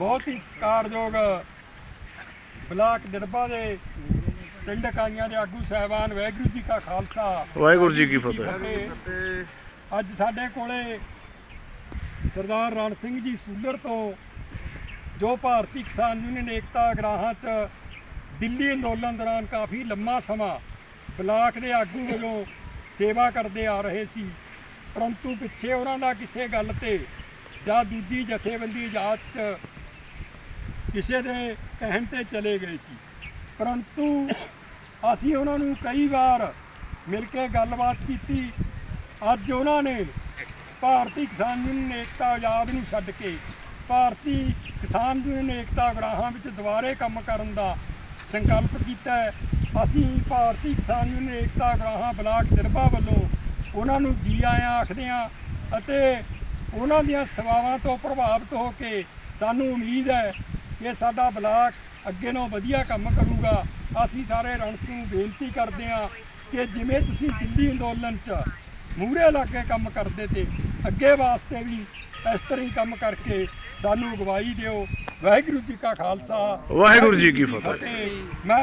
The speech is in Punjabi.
ਬਹੁਤ ਹੀ ਸਤਿਕਾਰਯੋਗ ਬਲਾਕ ਦਿੜਬਾ ਦੇ ਪਿੰਡ ਕਾਈਆਂ ਦੇ ਆਗੂ ਸਾਹਿਬਾਨ ਵਾਹਿਗੁਰੂ ਜੀ ਕਾ ਖਾਲਸਾ ਵਾਹਿਗੁਰੂ ਜੀ ਕੀ ਫਤਿਹ। ਅੱਜ ਸਾਡੇ ਕੋਲੇ ਸਰਦਾਰ ਰਣ ਸਿੰਘ ਜੀ ਸੂਲਰ ਤੋਂ ਜੋ ਭਾਰਤੀ ਕਿਸਾਨ ਯੂਨੀਅਨ ਏਕਤਾ ਅਗਰਾਹਾਂ 'ਚ ਦਿੱਲੀ ਅੰਦੋਲਨ ਦੌਰਾਨ ਕਾਫੀ ਲੰਮਾ ਸਮਾਂ ਬਲਾਕ ਦੇ ਆਗੂ ਵਜੋਂ ਸੇਵਾ ਕਰਦੇ ਆ ਰਹੇ ਸੀ ਪਰੰਤੂ ਪਿੱਛੇ ਉਹਨਾਂ ਦਾ ਕਿਸੇ ਗੱਲ ਤੇ ਜਾਂ ਦੂਜੀ ਜਥੇਬੰਦੀ ਇਜਾਜ਼ਤ 'ਚ ਕਿਸੇ ਦੇ ਕਹਿਣ ਤੇ ਚਲੇ ਗਏ ਸੀ। ਪਰੰਤੂ ਅਸੀਂ ਉਹਨਾਂ ਨੂੰ ਕਈ ਵਾਰ ਮਿਲ ਕੇ ਗੱਲਬਾਤ ਕੀਤੀ। ਅੱਜ ਉਹਨਾਂ ਨੇ ਭਾਰਤੀ ਕਿਸਾਨ ਯੂਨੀਅਨ ਏਕਤਾ ਆਜ਼ਾਦ ਨੂੰ ਛੱਡ ਕੇ ਭਾਰਤੀ ਕਿਸਾਨ ਯੂਨੀਅਨ ਏਕਤਾ ਗਰਾਹਾਂ ਵਿੱਚ ਦੁਬਾਰੇ ਕੰਮ ਕਰਨ ਦਾ ਸੰਕਲਪ ਕੀਤਾ ਹੈ। ਅਸੀਂ ਭਾਰਤੀ ਕਿਸਾਨ ਯੂਨੀਅਨ ਏਕਤਾ ਗਰਾਹਾਂ ਬਲਾਕ ਤਿਰਬਾ ਵੱਲੋਂ ਉਹਨਾਂ ਨੂੰ ਜੀ ਆਇਆਂ ਆਖਦੇ ਹਾਂ ਅਤੇ ਉਹਨਾਂ ਦੀਆਂ ਸੇਵਾਵਾਂ ਤੋਂ ਪ੍ਰਭਾਵਿਤ ਹੋ ਕੇ ਸਾਨੂੰ ਉਮੀਦ ਹੈ ਕਿ ਸਾਡਾ ਬਲਾਕ ਅੱਗੇ ਨੂੰ ਵਧੀਆ ਕੰਮ ਕਰੂਗਾ। ਅਸੀਂ ਸਾਰੇ ਰਣ ਸਿੰਘ ਨੂੰ ਬੇਨਤੀ ਕਰਦੇ ਹਾਂ ਕਿ ਜਿਵੇਂ ਤੁਸੀਂ ਦਿੱਲੀ ਅੰਦੋਲਨ 'ਚ ਮੂਹਰੇ ਲੱਗ ਕੇ ਕੰਮ ਕਰਦੇ ਤੇ ਅੱਗੇ ਵਾਸਤੇ ਵੀ ਇਸ ਤਰ੍ਹਾਂ ਹੀ ਕੰਮ ਕਰਕੇ ਸਾਨੂੰ ਅਗਵਾਈ ਦਿਓ। ਵਾਹਿਗੁਰੂ ਜੀ ਕਾ ਖਾਲਸਾ। ਵਾਹਿਗੁਰੂ ਜੀ ਕੀ ਫਤਿਹ। ਮੈਂ